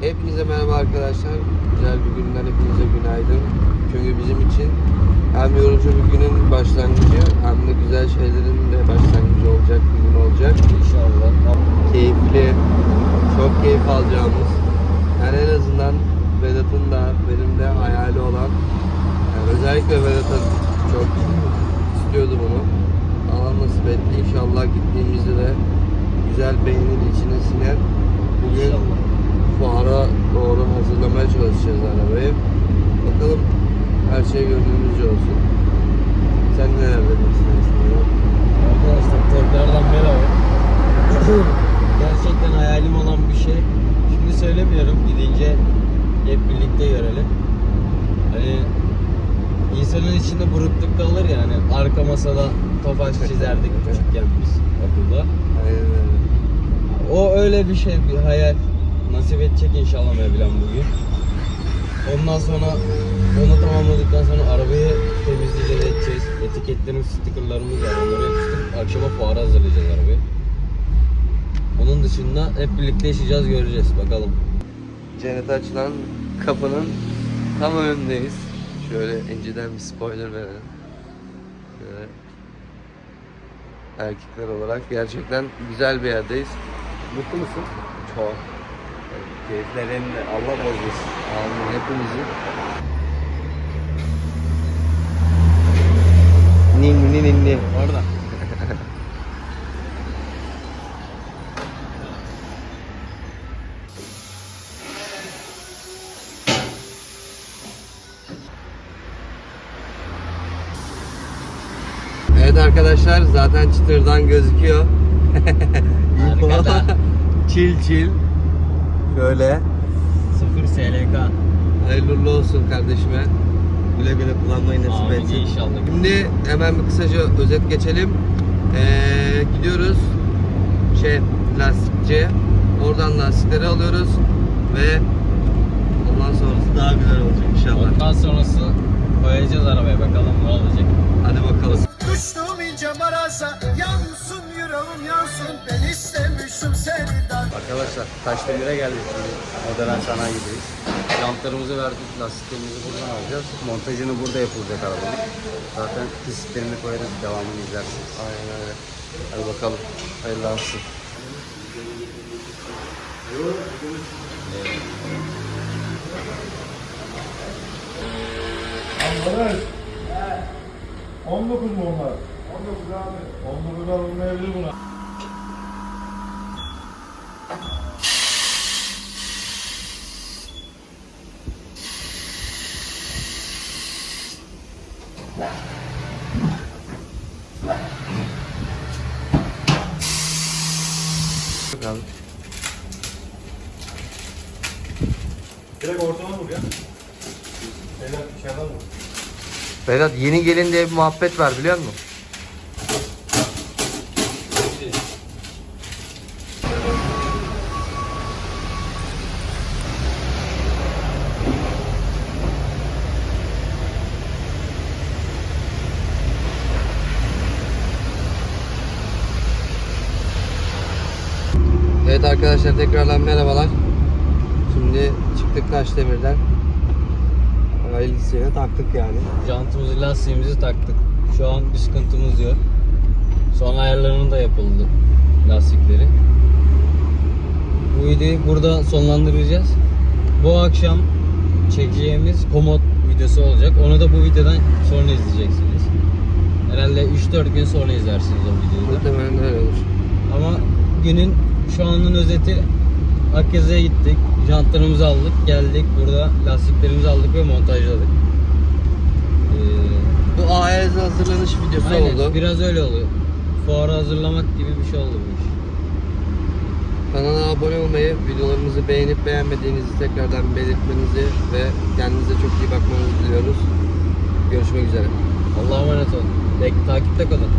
Hepinize merhaba arkadaşlar. Güzel bir günden hepinize günaydın. Çünkü bizim için hem yorucu bir günün başlangıcı hem de güzel şeylerin de başlangıcı olacak bir gün olacak. İnşallah. Keyifli, çok keyif alacağımız. Yani en azından Vedat'ın da benim de hayali olan yani özellikle Vedat'ın çok istiyordu bunu. Allah nasip etti. İnşallah gittiğimizde de güzel beynin içine siner. Bugün İnşallah. Fuara doğru hazırlamaya çalışacağız arabayı. Bakalım her şey gönlümüzce olsun. Sen neler demek istersin? Arkadaşlar tekrardan merhaba. Gerçekten hayalim olan bir şey. Şimdi söylemiyorum. Gidince hep birlikte görelim. Hani insanın içinde burukluk kalır ya hani arka masada tofaş çizerdik küçükken biz okulda. Aynen öyle. O öyle bir şey, bir hayal. Nasip edecek inşallah Mevlam bugün. Ondan sonra onu tamamladıktan sonra arabayı temizleyeceğiz, edeceğiz. Etiketlerimiz, stikerlarımız var. Onları yapıştırıp akşama fuara hazırlayacağız arabayı. Onun dışında hep birlikte yaşayacağız, göreceğiz. Bakalım. Cennete açılan kapının tam önündeyiz. Şöyle inceden bir spoiler verelim. Şöyle erkekler olarak gerçekten güzel bir yerdeyiz. Mutlu musun? Çok. Keyiflerin Allah bozmasın. Amin hepimizi. Nin nin nin nin. Orada. Evet arkadaşlar zaten çıtırdan gözüküyor. Çil çil. Şöyle. Sıfır SLK. Hayırlı olsun kardeşime. Güle güle kullanmayı nasip Amin etsin. inşallah. Şimdi hemen bir kısaca özet geçelim. Ee, gidiyoruz şey lastikçiye. Oradan lastikleri alıyoruz ve ondan sonrası daha güzel olacak inşallah. Ondan sonrası koyacağız arabaya bakalım ne olacak. Hadi bakalım. Düştüm ince Arkadaşlar Taşdemir'e geldik şimdi. Modern sanayideyiz. Jantlarımızı verdik, lastiklerimizi buradan alacağız. Montajını burada yapılacak arabanın. Zaten kesitlerini koyarız, devamını izlersiniz. Aynen öyle. Hadi bakalım. Hayırlı olsun. Barış. 19 mu onlar? 19 abi. 19'lar olmayabilir buna. Bakalım. Direkt ortama vur ya. Şeyler dışarıdan vur. Vedat yeni gelin diye bir muhabbet var biliyor musun? Evet arkadaşlar tekrardan merhabalar. Şimdi çıktık Taşdemir'den. Hayırlısıyla taktık yani. Jantımızı, lastiğimizi taktık. Şu an bir sıkıntımız yok. Son ayarlarının da yapıldı lastikleri. Bu videoyu burada sonlandıracağız. Bu akşam çekeceğimiz komod videosu olacak. Onu da bu videodan sonra izleyeceksiniz. Herhalde 3-4 gün sonra izlersiniz o videoyu da. Muhtemelen öyle olur. Ama günün şu anın özeti Akyazı'ya gittik. Jantlarımızı aldık. Geldik burada lastiklerimizi aldık ve montajladık. Ee, Bu AEZ hazırlanış videosu aynen, oldu. biraz öyle oluyor. Fuara hazırlamak gibi bir şey oldu bu iş. Kanala abone olmayı, videolarımızı beğenip beğenmediğinizi tekrardan belirtmenizi ve kendinize çok iyi bakmanızı diliyoruz. Görüşmek üzere. Allah'a emanet olun. Takipte kalın.